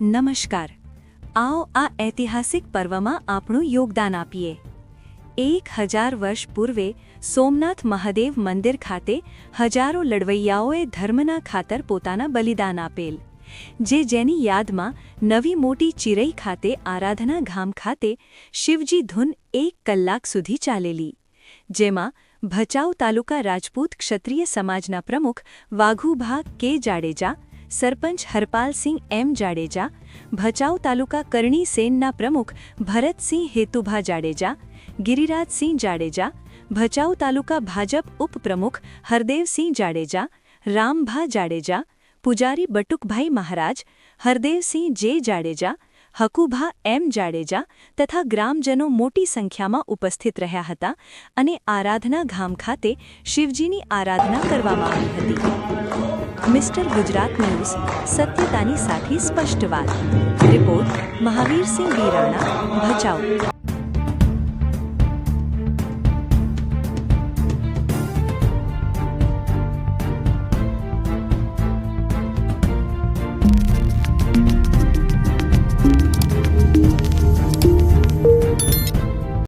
નમસ્કાર. આવો આ ઐતિહાસિક પર્વમાં આપણું યોગદાન આપીએ. એક હજાર વર્ષ પૂર્વે સોમનાથ મહાદેવ મંદિર ખાતે હજારો લડવૈયાઓએ ધર્મના ખાતર પોતાના બલિદાન આપેલ, જે જેની યાદમાં નવી મોટી ચિરઈ ખાતે આરાધના ગામ ખાતે શિવજી ધૂન એક કલાક સુધી ચાલેલી, જેમાં ભચાઉ તાલુકા રાજપૂત ક્ષત્રિય સમાજના પ્રમુખ વાઘુભા કે જાડેજા સરપંચ હરપાલસિંહ એમ જાડેજા, ભચાઉ તાલુકા કરણી સેનના પ્રમુખ ભરતસિંહ હેતુભા જાડેજા, ગિરિરાજસિંહ જાડેજા, ભચાઉ તાલુકા ભાજપ ઉપપ્રમુખ હરદેવસિંહ જાડેજા, રામભા જાડેજા, પૂજારી બટુકભાઈ મહારાજ, હરદેવસિંહ જે જાડેજા, હકુભા એમ જાડેજા તથા ગ્રામજનો મોટી સંખ્યામાં ઉપસ્થિત રહ્યા હતા અને આરાધના ગામ ખાતે શિવજીની આરાધના કરવામાં આવી હતી. મિસ્ટર ગુજરાત ન્યૂઝ સત્યતાની સાથે સ્પષ્ટ વાત. રિપોર્ટ મહાવીરસિંહ વીરાણા ભચાઉ.